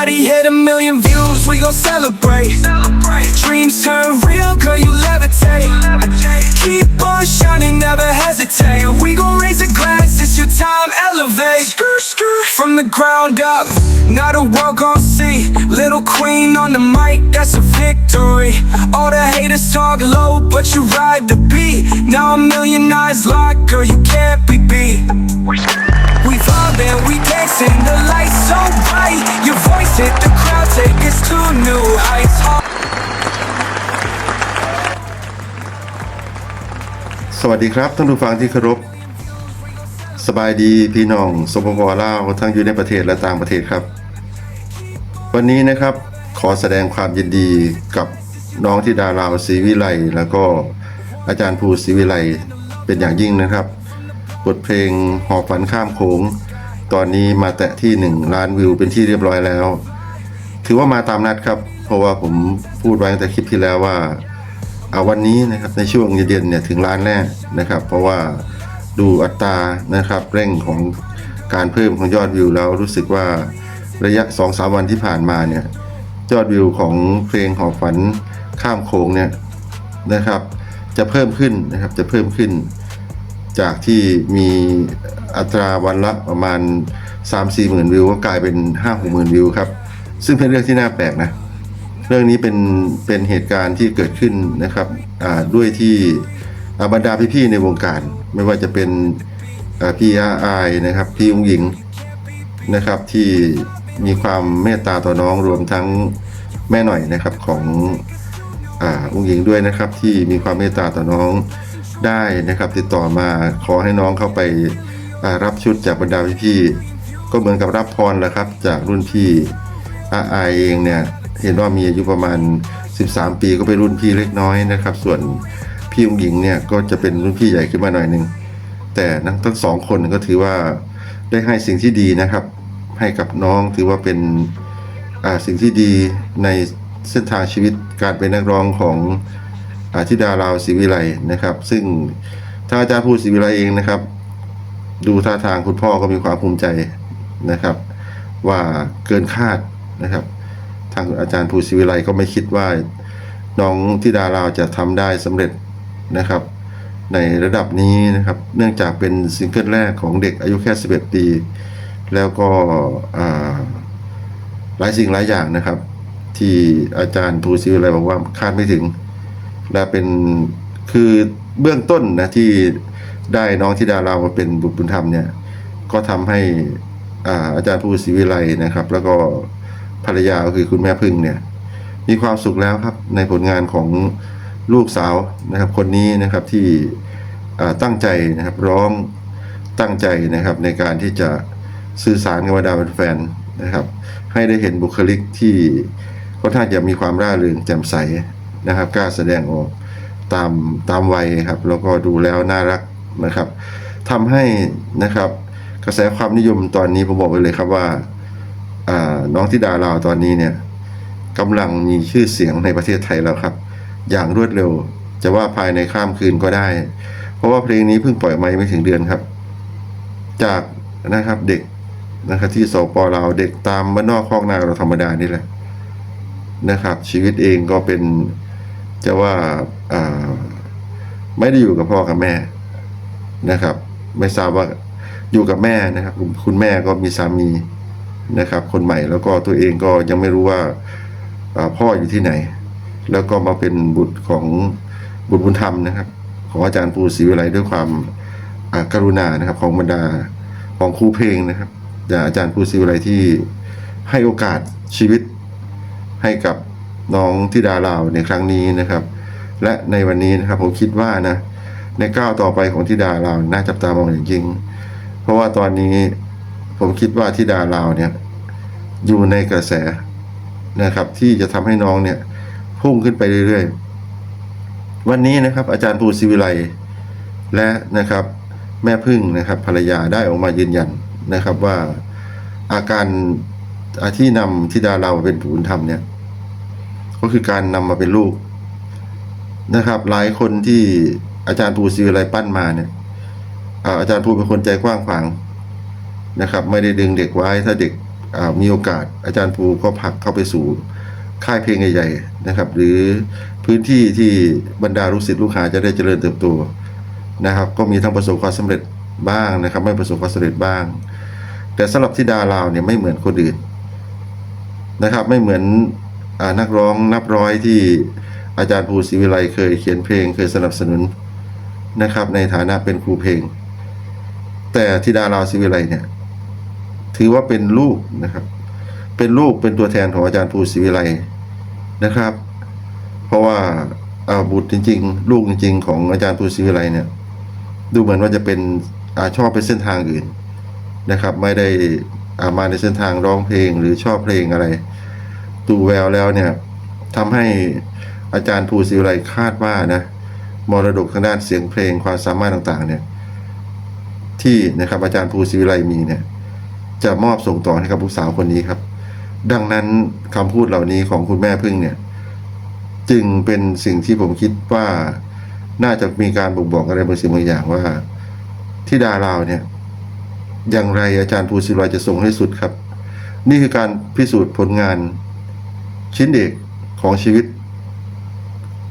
Everybody hit a million views, we gon' celebrate. Dreams turn real, girl, you levitate. Keep on shining, never hesitate. We gon' raise a glass, it's your time, elevate. From the ground up, not a world gon' see. Little queen on the mic, that's a victory. All the haters talk low, but you ride the beat. Now a million eyes locked, girl, you can't be beat. We vibing, we dancing, the lights so bright. Your voice hit the crowd, take us to new heights. สวัสดีครับท่านผู้ฟังที่เคารพ สบายดีพี่น้องสปปลาวทั้งอยู่ในประเทศและต่างประเทศครับ วันนี้นะครับขอแสดงความยินดีกับน้องที่ดาราวศรีวิไลแล้วก็อาจารย์ภูศรีวิไลเป็นอย่างยิ่งนะครับ บทเพลงหอบฝันข้ามโขง ตอนนี้มาแตะที่ 1 ล้านวิวเป็นที่เรียบร้อยแล้ว ถือว่ามาตามนัดครับ เพราะว่าผมพูดไว้ตั้งแต่คลิปที่แล้วว่าเอาวันนี้นะครับในช่วงเย็นๆเนี่ยถึงล้านแรกนะครับ เพราะว่าดูอัตรานะครับเร่งของการเพิ่มของยอดวิวแล้วรู้สึกว่าระยะ 2-3 วันที่ผ่านมาเนี่ยยอดวิวของเพลงหอฝันข้ามโขงเนี่ยนะครับ จะเพิ่มขึ้นนะครับจะเพิ่มขึ้น จากที่มีอัตราวันละประมาณ 3-4หมื่นวิวก็กลายเป็น 5-6หมื่นวิวครับ ซึ่งเป็นเรื่องที่น่าแปลกนะ เรื่องนี้เป็นเป็นเหตุการณ์ที่เกิดขึ้นนะครับด้วยที่อาบรรดาพี่ๆในวงการ ไม่ว่าจะเป็นพี่อาไอนะครับพี่องหญิงนะครับที่มีความเมตตาต่อน้องรวมทั้งแม่หน่อยนะครับของอ่าอุ้งหญิงด้วยนะครับที่มีความเมตตาต่อน้อง ได้นะครับ ติดต่อมาขอให้น้องเข้าไปรับชุดจากบรรดาพี่ๆก็เหมือนกับรับพรแหละครับ จากรุ่นพี่อาอายเองเนี่ยเห็นว่ามีอายุประมาณ 13 ปีก็เป็นรุ่นพี่เล็กน้อยนะครับ ส่วนพี่องหญิงเนี่ยก็จะเป็นรุ่นพี่ใหญ่ขึ้นมาหน่อยหนึ่งแต่ทั้งทั้งสองคนก็ถือว่าได้ให้สิ่งที่ดีนะครับ ให้กับน้องถือว่าเป็นสิ่งที่ดีในเส้นทางชีวิตการเป็นนักร้องของ ธิดาราวศรีวิไลนะครับ ซึ่งถ้าอาจารย์พูดศรีวิไลเองนะครับ ดูท่าทางคุณพ่อก็มีความภูมิใจนะครับ ว่าเกินคาดนะครับ ทางอาจารย์ภูศิวิไลก็ไม่คิดว่าน้องที่ดาราจะทำได้สำเร็จนะครับ ในระดับนี้นะครับ เนื่องจากเป็นซิงเกิลแรกของเด็กอายุแค่ 11 ปี แล้วก็หลายสิ่งหลายอย่างนะครับ ที่อาจารย์ภูศิวิไลบอกว่าคาดไม่ถึง และเป็นคือเบื้องต้นนะที่ได้น้องธิดาเรามาเป็นบุตรบุญธรรมเนี่ย ก็ทำให้อาอาจารย์ภูศรีวิไลนะครับ แล้วก็ภรรยาก็คือคุณแม่พึ่งเนี่ย มีความสุขแล้วครับในผลงานของลูกสาวนะครับ คนนี้นะครับที่ตั้งใจนะครับร้องตั้งใจนะครับ ในการที่จะสื่อสารกับบรรดาแฟนนะครับ ให้ได้เห็นบุคลิกที่ค่อนข้างจะมีความร่าเริงแจ่มใส นะครับกล้าแสดงออกตามตามวัยครับแล้วก็ดูแล้วน่ารักนะครับทำให้นะครับกระแสความนิยมตอนนี้ผมบอกไว้เลยครับว่าน้องธิดาลาวตอนนี้เนี่ยกำลังมีชื่อเสียงในประเทศไทยแล้วครับ อย่างรวดเร็วจะว่าภายในข้ามคืนก็ได้ เพราะว่าเพลงนี้เพิ่งปล่อยมาไม่ถึงเดือนครับ จากนะครับเด็กนะครับที่สปลาวเด็กตามบ้านนอกคอกนาเราธรรมดานี่แหละนะครับ ชีวิตเองก็เป็น จะว่าไม่ได้อยู่กับพ่อกับแม่นะครับ ไม่ทราบว่าอยู่กับแม่นะครับ คุณแม่ก็มีสามีนะครับ คนใหม่แล้วก็ตัวเองก็ยังไม่รู้ว่าพ่ออยู่ที่ไหน แล้วก็มาเป็นบุตรของบุตรบุญธรรมนะครับ ของอาจารย์ปูศรีวิไลด้วยความกรุณานะครับ ของบรรดาของครูเพลงนะครับอาจารย์ปูศรีวิไลที่ให้โอกาสชีวิตให้กับ น้องที่ดาลาวในครั้งนี้นะครับ และในวันนี้นะครับผมคิดว่านะในก้าวต่อไปของทิดาลาวน่าจับตามองอย่างยิ่งเพราะว่าตอนนี้ผมคิดว่าทิดาลาวเนี่ยอยู่ในกระแสนะครับ ที่จะทำให้น้องเนี่ยพุ่งขึ้นไปเรื่อยๆ วันนี้นะครับ อาจารย์ภูศิวิไลและนะครับแม่พึ่งนะครับภรรยาได้ออกมายืนยันนะครับว่าอาการอาที่นำทิดาลาวมาเป็นผู้บุญธรรมเนี่ย ก็คือการนำมาเป็นลูกนะครับ หลายคนที่อาจารย์ภูศิวิไลปั้นมาเนี่ยอาจารย์ภูเป็นคนใจกว้างขวางนะครับ ไม่ได้ดึงเด็กไว้ถ้าเด็กมีโอกาส อาจารย์ภูก็ผลักเข้าไปสู่ค่ายเพลงใหญ่ๆนะครับ หรือพื้นที่ที่บรรดาลูกศิษย์ลูกหาจะได้เจริญเติบโตนะครับ ก็มีทั้งประสบความสำเร็จบ้างนะครับ ไม่ประสบความสำเร็จบ้าง แต่สำหรับธิดาลาวเนี่ยไม่เหมือนคนอื่นนะครับ ไม่เหมือน นักร้องนับร้อยที่อาจารย์ภูศรีวิไลเคยเขียนเพลงเคยสนับสนุนนะครับ ในฐานะเป็นครูเพลง แต่ธิดาลาวศรีวิไลเนี่ยถือว่าเป็นลูกนะครับ เป็นลูกเป็นตัวแทนของอาจารย์ภูศรีวิไลนะครับ เพราะว่าอาบุตรจริง ๆ ลูกจริง ๆ ของอาจารย์ภูศรีวิไลเนี่ยดูเหมือนว่าจะเป็นอาชอบไปเส้นทางอื่นนะครับ ไม่ได้อามาในเส้นทางร้องเพลงหรือชอบเพลงอะไร ดูแววแล้วเนี่ยทำให้อาจารย์ภูศรีวิไลคาดว่านะมรดกทางด้านเสียงเพลงความสามารถต่างๆ เนี่ยที่นะครับอาจารย์ภูศรีวิไลมีเนี่ย จะมอบส่งต่อให้กับลูกสาวคนนี้ครับ ดังนั้นคำพูดเหล่านี้ของคุณแม่พึ่งเนี่ย จึงเป็นสิ่งที่ผมคิดว่าน่าจะมีการบ่งบอกอะไรบางสิ่งบางอย่างว่าที่ดาลาวเนี่ย อย่างไรอาจารย์ภูศิลอยจะส่งให้สุดครับ นี่คือการพิสูจน์ผลงาน ชิ้นเอกของชีวิต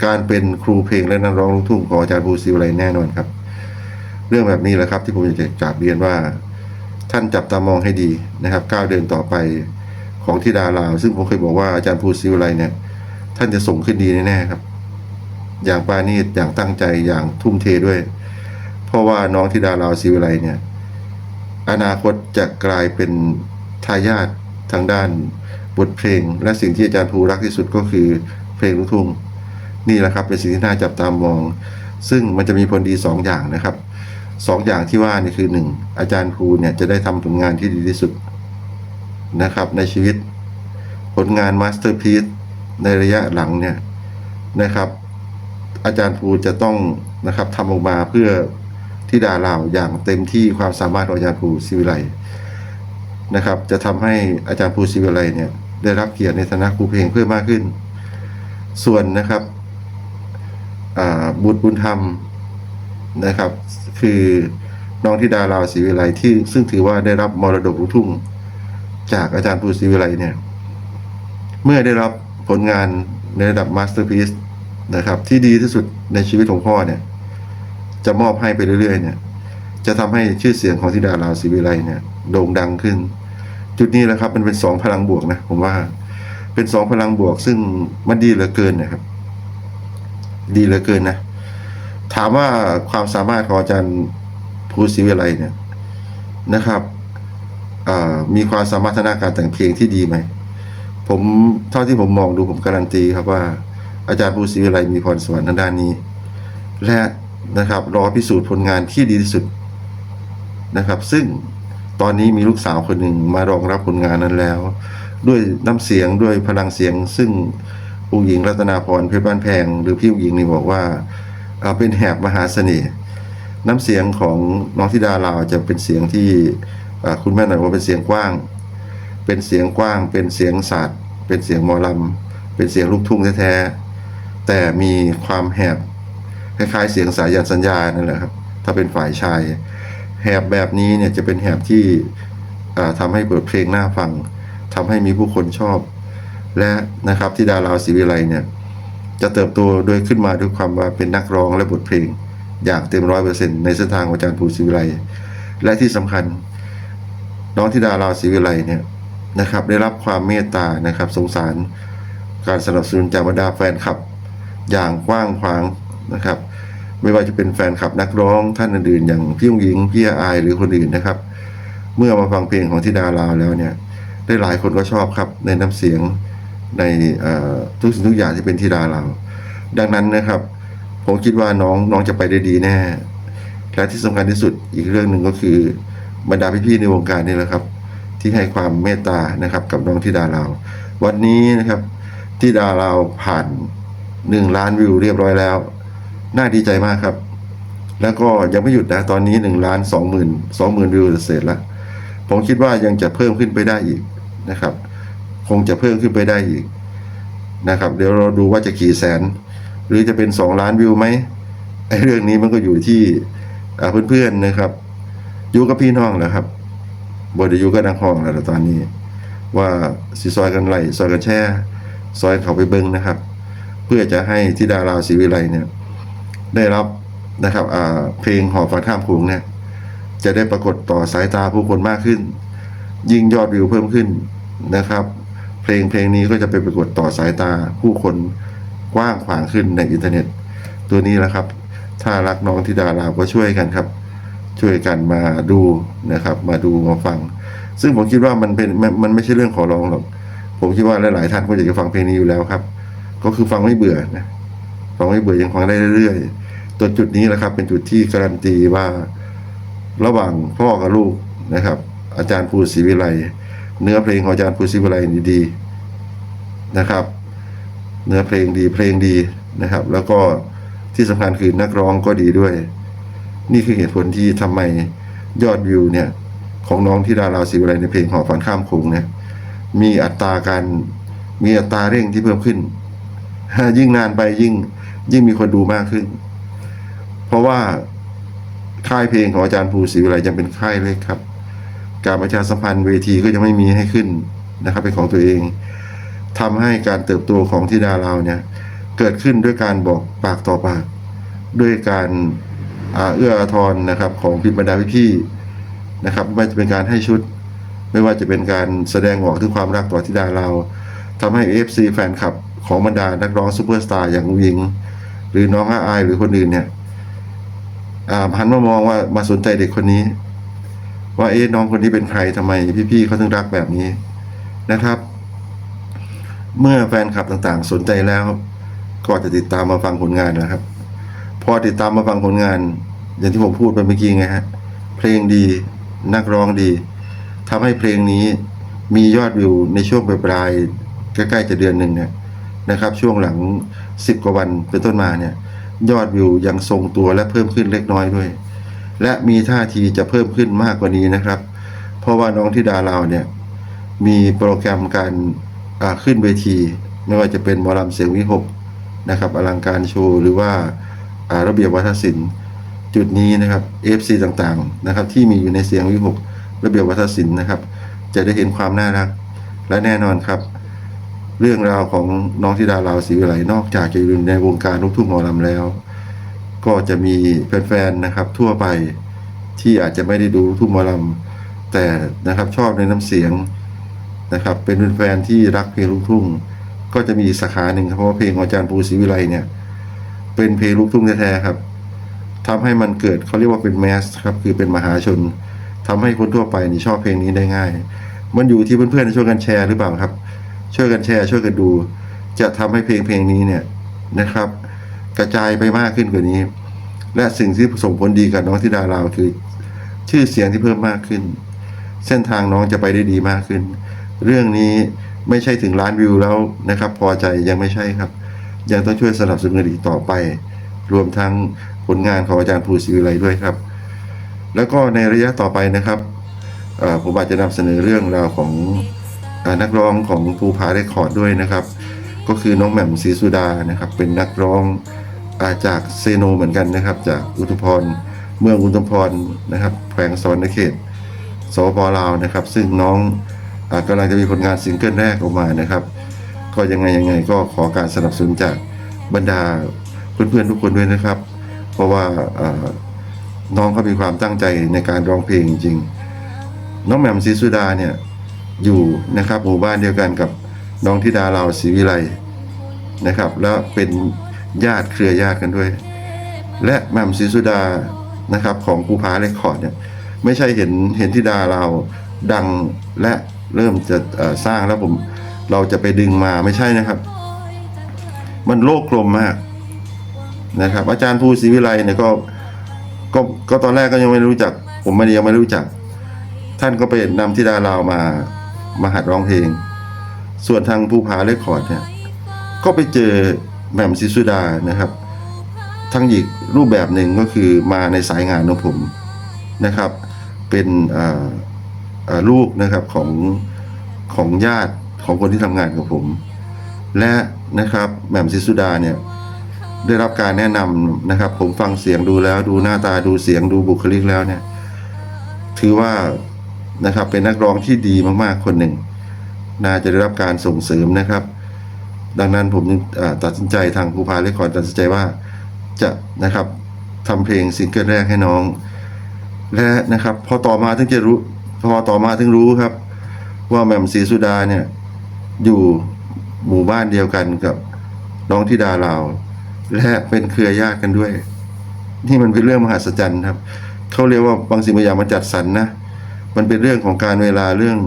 การเป็นครูเพลงและนักร้องลูกทุ่งของอาจารย์ภูศิลอยแน่นอนครับ เรื่องแบบนี้แหละครับที่ผมอยากจะกราบเรียนว่า ท่านจับตามองให้ดีนะครับก้าวเดินต่อไปของทิดาลาว ซึ่งผมเคยบอกว่าอาจารย์ภูศิวไลเนี่ย ท่านจะส่งขึ้นดีแน่ๆครับ อย่างปาณีตอย่างตั้งใจอย่างทุ่มเทด้วย เพราะว่าน้องธิดาลาวศิวไลเนี่ย อนาคตจะกลายเป็นทายาททางด้าน บทเพลง และสิ่งที่อาจารย์ภูรักที่สุดก็คือเพลงลูกทุ่งนี่แหละครับเป็นสิ่งที่น่าจับตามอง ซึ่งมันจะมีผลดีสองอย่างนะครับสองอย่างที่ว่านี่คือหนึ่งอาจารย์ภูเนี่ยจะได้ทำผลงานที่ดีที่สุดนะครับในชีวิต ผลงานมาสเตอร์พี e ในระยะหลังเนี่ยนะครับ อาจารย์ภูจะต้องนะครับทำออกมาเพื่อที่ดาลาอย่างเต็มที่ความสามารถของอาจารย์ภูศิวิไลนะครับ จะทำให้อาจารย์ภูศิวิไลเนี่ย ได้รับเกียรติในฐานะครูเพลงเพิ่มมากขึ้น ส่วนนะครับบุตรบุญธรรมนะครับ คือน้องธิดาลาวศรีวิไลที่ซึ่งถือว่าได้รับมรดกลูกทุ่ง จากอาจารย์ภูศรีวิไลเนี่ย เมื่อได้รับผลงานในระดับมาสเตอร์พี e นะครับ ที่ดีที่สุดในชีวิตของพ่อเนี่ย จะมอบให้ไปเรื่อยๆ เนี่ย จะทำให้ชื่อเสียงของธิดาลาวศรีวิไลเนี่ยโด่งดังขึ้น จุดนี้แหละครับ มันเป็นสองพลังบวกนะผมว่า เป็นสองพลังบวก ซึ่งมันดีเหลือเกินนะครับ ดีเหลือเกินนะถามว่าความสามารถของอาจารย์ภูศรีวิไลเนี่ยนะครับมีความสามารถทางด้านการแต่งเพลงที่ดีไหมผมเท่าที่ผมมองดูผมการันตีครับว่า อาจารย์ภูศรีวิไลมีพรสวรรค์ทางด้านนี้ และนะครับรอพิสูจน์ผลงานที่ดีที่สุดนะครับ ซึ่ง ตอนนี้มีลูกสาวคนหนึ่งมารองรับผลงานนั้นแล้ว ด้วยน้ำเสียงด้วยพลังเสียง ซึ่งผู้หญิงรัตนาพรเพชรบ้านแพง หรือพี่ผู้หญิงนี่บอกว่าเป็นแหบมหาเสน่ห์น้ำเสียงของน้องธิดาลาวจะเป็นเสียงที่คุณแม่หน่อยว่าเป็นเสียงกว้าง เป็นเสียงกว้าง เป็นเสียงศาสตร์เป็นเสียงมอลำเป็นเสียงลูกทุ่งแท้ๆแต่มีความแหบคล้ายๆเสียงสายันสัญญานั่นแหละครับ ถ้าเป็นฝ่ายชาย แหบแบบนี้เนี่ยจะเป็นแหบที่อ่าทำให้เปิดเพลงน่าฟังทำให้มีผู้คนชอบ และนะครับที่ดาราศรีวิไลเนี่ยจะเติบโตโดยขึ้นมาด้วยความว่าเป็นนักร้องและบทเพลง อย่างเต็มร้อยเปอร์เซ็นต์ในเส้นทางของอาจารย์ภูศรีวิไลและที่สำคัญ น้องธิดาลาวศรีวิไลเนี่ยนะครับ ได้รับความเมตตานะครับ สงสารการสนับสนุนจากบรรดาแฟนคลับ อย่างกว้างขวางนะครับ ไม่ว่าจะเป็นแฟนคลับนักร้องท่านอื่นๆอย่างพี่ยงหญิงพี่อายหรือคนอื่นนะครับ เมื่อมาฟังเพลงของธิดาลาวแล้วเนี่ยได้หลายคนก็ชอบครับในน้ำเสียงในทุกสิ่งทุกอย่างที่เป็นธิดาลาวดังนั้นนะครับ ผมคิดว่าน้องน้องจะไปได้ดีแน่และที่สำคัญที่สุดอีกเรื่องหนึ่งก็คือบรรดาพี่ๆในวงการนี่แหละครับ ที่ให้ความเมตตานะครับ กับน้องธิดาลาววันนี้นะครับธิดาลาวผ่านหนึ่งล้านวิวเรียบร้อยแล้ว น่าดีใจมากครับ แล้วก็ยังไม่หยุดนะ ตอนนี้หนึ่งล้านสองหมื่นสองหมื่นวิวเสร็จแล้วผมคิดว่ายังจะเพิ่มขึ้นไปได้อีกนะครับ คงจะเพิ่มขึ้นไปได้อีกนะครับ เดี๋ยวเราดูว่าจะกี่แสน หรือจะเป็นสองล้านวิวไหมไอ้เรื่องนี้มันก็อยู่ที่อ่าเพื่อนๆนะครับอยู่กับพี่น้องแหละครับบไดอยู่กับนักห้องแล้วตอนนี้ ว่าสิซอยกันไหลซอยกันแช่ซอยเขาไปเบิ้งนะครับ เพื่อจะให้ทิดาลาวศรีวิไลเนี่ย ได้รับนะครับเพลงหอบฝันข้ามโขงเนี่ยจะได้ปรากฏต่อสายตาผู้คนมากขึ้น ยิ่งยอดวิวเพิ่มขึ้นนะครับ เพลงเพลงนี้ก็จะไปปรากฏต่อสายตาผู้คนกว้างขวางขึ้นในอินเทอร์เน็ต ตัวนี้แหละครับ ถ้ารักน้องธิดาลาวก็ช่วยกันครับ ช่วยกันมาดูนะครับ มาดูมาฟัง ซึ่งผมคิดว่ามันเป็นมันมันไม่ใช่เรื่องขอร้องหรอกผมคิดว่าหลาย ๆ ท่านก็อยากจะฟังเพลงนี้อยู่แล้วครับ ก็คือฟังไม่เบื่อนะฟังไม่เบื่อยังฟังได้เรื่อยๆ ตัวจุดนี้แหละครับ เป็นจุดที่การันตีว่าระหว่างพ่อกับลูกนะครับ อาจารย์ภูศรีวิไลเนื้อเพลงของอาจารย์ภูศรีวิไลนี่ดีนะครับ เนื้อเพลงดีเพลงดีนะครับ แล้วก็ที่สำคัญคือนักร้องก็ดีด้วย นี่คือเหตุผลที่ทำไมยอดวิวเนี่ยของน้องที่ดาราศรีวิไลในเพลงหอฝันข้ามโขงเนี่ยมีอัตราการมีอัตราเร่งที่เพิ่มขึ้น ยิ่งนานไปยิ่งยิ่งมีคนดูมากขึ้น เพราะว่าค่ายเพลงของอาจารย์ภูศรีวิไลยังเป็นค่ายเล็กครับ การประชาสัมพันธ์เวทีก็ยังไม่มีให้ขึ้นนะครับ เป็นของตัวเองทำให้การเติบโตของที่ดาเราเนี่ย เกิดขึ้นด้วยการบอกปากต่อปาก ด้วยการอ่าเอื้ออาทรนะครับ ของพิบรรดาพี่ๆนะครับไม่ว่าจะเป็นการให้ชุด ไม่ว่าจะเป็นการแสดงออกถึงความรักต่อธิดาเราทำให้ FC แฟนคลับของบรรดานักร้องซูเปอร์สตาร์อย่างวิง หรือน้องอาอายหรือคนอื่นเนี่ย หันมามองว่ามาสนใจเด็กคนนี้ ว่าเอ๊ะน้องคนนี้เป็นใครทำไม พี่ๆเขาถึงรักแบบนี้นะครับ เมื่อแฟนคลับต่างๆ สนใจแล้วก็จะติดตามมาฟังผลงานนะครับ พอติดตามมาฟังผลงาน อย่างที่ผมพูดไปเมื่อกี้ไงฮะเพลงดีนักร้องดีทำให้เพลงนี้มียอดวิวในช่วงปลายๆใกล้ๆจะเดือนหนึ่งเนี่ยนะครับ ช่วงหลังสิบกว่าวันเป็นต้นมาเนี่ย ยอดวิวยังทรงตัวและเพิ่มขึ้นเล็กน้อยด้วย และมีท่าทีจะเพิ่มขึ้นมากกว่านี้นะครับ เพราะว่าน้องธิดาเราเนี่ยมีโปรแกรมการขึ้นเวที ไม่ว่าจะเป็นหมอลำเสียงวิหกนะครับอลังการโชว์หรือว่าระเบียบวัฒนศิลป์จุดนี้นะครับ FC ต่างๆนะครับ ที่มีอยู่ในเสียงวิหกระเบียบวัฒนศิลป์นะครับ จะได้เห็นความน่ารักและแน่นอนครับ เรื่องราวของน้องธิดาลาวศรีวิไลนอกจากจะอยู่ในวงการลูกทุ่งหมอลำแล้ว ก็จะมีแฟนๆนะครับ ทั่วไปที่อาจจะไม่ได้ดูลูกทุ่งหมอลำแต่นะครับชอบในน้ำเสียงนะครับ เป็นแฟนที่รักเพลงลูกทุ่ง ก็จะมีสาขาหนึ่งครับเพราะว่าเพลงของอาจารย์ภูศรีวิไลเนี่ย เป็นเพลงลูกทุ่งแท้ๆครับทำให้มันเกิดเขาเรียกว่าเป็นแมสครับคือเป็นมหาชนทำให้คนทั่วไปนี่ชอบเพลงนี้ได้ง่าย มันอยู่ที่เพื่อนๆช่วยกันแชร์หรือเปล่าครับ ช่วยกันแชร์ ช่วยกันดู จะทำให้เพลงเพลงนี้เนี่ยนะครับ กระจายไปมากขึ้นกว่านี้ และสิ่งที่ส่งผลดีกับน้องธิดาเราคือ ชื่อเสียงที่เพิ่มมากขึ้น เส้นทางน้องจะไปได้ดีมากขึ้น เรื่องนี้ไม่ใช่ถึงล้านวิวแล้วนะครับ พอใจยังไม่ใช่ครับ ยังต้องช่วยสนับสนุนอีกต่อไป รวมทั้งผลงานของอาจารย์ภูศิวิไลด้วยครับ แล้วก็ในระยะต่อไปนะครับผมอาจจะนำเสนอเรื่องราวของ นักร้องของภูผาเรคคอร์ดด้วยนะครับ ก็คือน้องแหม่มศรีสุดานะครับ เป็นนักร้องอาจากเซโนเหมือนกันนะครับ จากอุทุมพรเมืองอุทุมพรนะครับแขวงสวรรณเขตสปปลาวนะครับ ซึ่งน้องอกำลังจะมีผลงานซิงเกิลแรกออกมานะครับ ก็ยังไงยังไงก็ขอการสนับสนุนจากบรรดาเพื่อนๆทุกคนด้วยนะครับ เพราะว่าน้องเขามีความตั้งใจในการร้องเพลงจริง น้องแหม่มศรีสุดาเนี่ย อยู่นะครับหมู่บ้านเดียวกันกับน้องธิดาเราศรีวิไลนะครับ แล้วเป็นญาติเครือญาติกันด้วย และแม่มศรีสุดานะครับของภูผาเรคคอร์ดเนี่ยไม่ใช่เห็นเห็นธิดาเราดังและเริ่มจะสร้างแล้วผมเราจะไปดึงมาไม่ใช่นะครับ มันโลกกลมมากนะครับ อาจารย์ภูศรีวิไลเนี่ยก็ก็ก็ตอนแรกก็ยังไม่รู้จัก ผมมันยังไม่รู้จัก ท่านก็ไปนำธิดาลาวมา มาหัดร้องเพลง ส่วนทางภูผาเรคคอร์ดเนี่ยก็ไปเจอแหม่มศรีสุดานะครับทั้งอีกรูปแบบหนึ่งก็คือมาในสายงานของผมนะครับ เป็นลูกนะครับของของญาติของคนที่ทำงานกับผม และนะครับแหม่มศิสุดาเนี่ยได้รับการแนะนำนะครับ ผมฟังเสียงดูแล้ว ดูหน้าตาดูเสียงดูบุคลิกแล้วเนี่ย ถือว่า นะครับ เป็นนักร้องที่ดีมากๆคนหนึ่ง น่าจะได้รับการส่งเสริมนะครับ ดังนั้นผมตัดสินใจทางภูพาเรคคอร์ดตัดสินใจว่าจะนะครับทำเพลงซิงเกิลแรกให้น้อง และนะครับ พอต่อมาถึงจะรู้ พอต่อมาถึงรู้ครับ ว่าแม่มศรีสุดาเนี่ยอยู่หมู่บ้านเดียวกันกับน้องธิดาลาวและเป็นเครือญาติกันด้วย นี่มันเป็นเรื่องมหัศจรรย์ครับ เขาเรียกว่าบางสิ่งบางอย่างมันจัดสรรนะ มันเป็นเรื่องของการเวลาเรื่อง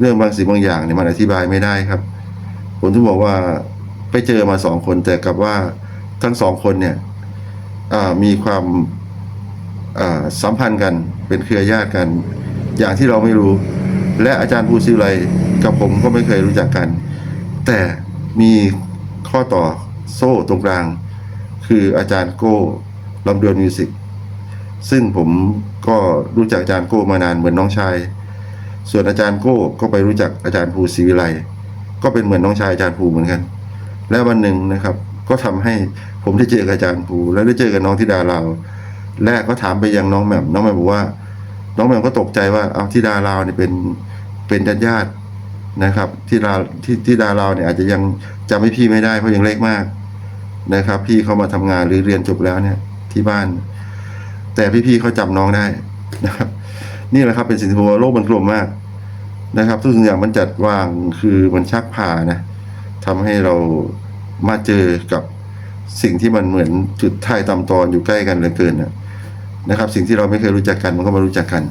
เรื่องบางสิ่งบางอย่างเนี่ยมันอธิบายไม่ได้ครับ ผมถึงบอกว่าไปเจอมาสองคนแต่กับว่าทั้งสองคนเนี่ยมีความสัมพันธ์กันเป็นเครือญาติกัน อย่างที่เราไม่รู้ และอาจารย์ภูซิวไลกับผมก็ไม่เคยรู้จักกัน แต่มีข้อต่อโซ่ตรงกลาง คืออาจารย์โก้ลำดวนมิวสิก ซึ่งผมก็รู้จักอาจารย์โก้มานานเหมือนน้องชาย ส่วนอาจารย์โก้ก็ไปรู้จักอาจารย์ภูศรีวิไลก็เป็นเหมือนน้องชายอาจารย์ภูเหมือนกัน และวันหนึ่งนะครับ ก็ทำให้ผมได้เจอกับอาจารย์ภูและได้เจอกับน้องธิดาลาวและก็ถามไปยังน้องแหม่มน้องแหม่มบอกว่า น้องแหม่มก็ตกใจว่าเอาธิดาลาวเนี่ยเป็นเป็นญาติญาตินะครับที่ดาที่ที่ดาลาวเนี่ยอาจจะยังจำให้พี่ไม่ได้เพราะยังเล็กมากนะครับ พี่เขามาทำงานหรือเรียนจบแล้วเนี่ยที่บ้าน แต่พี่ๆเขาจำน้องได้นะครับ นี่แหละครับเป็นสิ่งที่ผมว่าโลกมันกลมมากนะครับทุกสิ่งอย่างมันจัดวางคือมันชักพานะทำให้เรามาเจอกับสิ่งที่มันเหมือนจุดท้ายตำตอนอยู่ใกล้กันเหลือเกินนะนะครับ สิ่งที่เราไม่เคยรู้จักกันมันก็มารู้จักกัน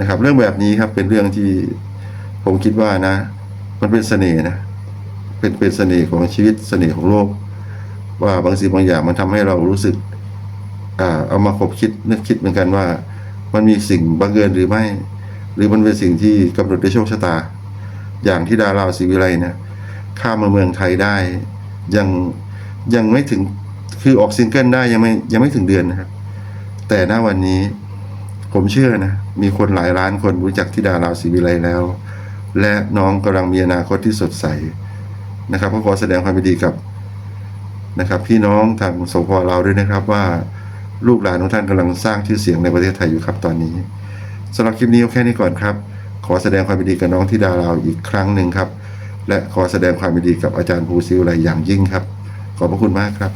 นะครับ เรื่องแบบนี้ครับเป็นเรื่องที่ผมคิดว่านะ มันเป็นเสน่ห์นะเป็นเป็นเสน่ห์ของชีวิตเสน่ห์ของโลก ว่าบางสิ่งบางอย่างมันทำให้เรารู้สึก เอามาคบคิดนึกคิดเหมือนกันว่า มันมีสิ่งบังเอิญหรือไม่ หรือมันเป็นสิ่งที่กำหนดด้วยโชคชะตา อย่างที่ดาราศรีวิไลเนี่ยข้ามมาเมืองไทยได้ ยังยังไม่ถึงคือออกซิงเกิลได้ยังไม่ยังไม่ถึงเดือนนะครับ แต่ณวันนี้ผมเชื่อนะ มีคนหลายล้านคนรู้จักที่ดาราศรีวิไลแล้ว และน้องกำลังมีอนาคตที่สดใสนะครับก็ขอแสดงความยินดีกับนะครับ พี่น้องทางสพเราด้วยนะครับว่า ลูกหลานของท่านกำลังสร้างชื่อเสียงในประเทศไทยอยู่ครับตอนนี้สำหรับคลิปนี้แค่นี้ก่อนครับ ขอแสดงความยินดีกับน้องที่ดาราอีกครั้งหนึ่งครับ และขอแสดงความยินดีกับอาจารย์ภูซิวไลอย่างยิ่งครับ ขอบพระคุณมากครับ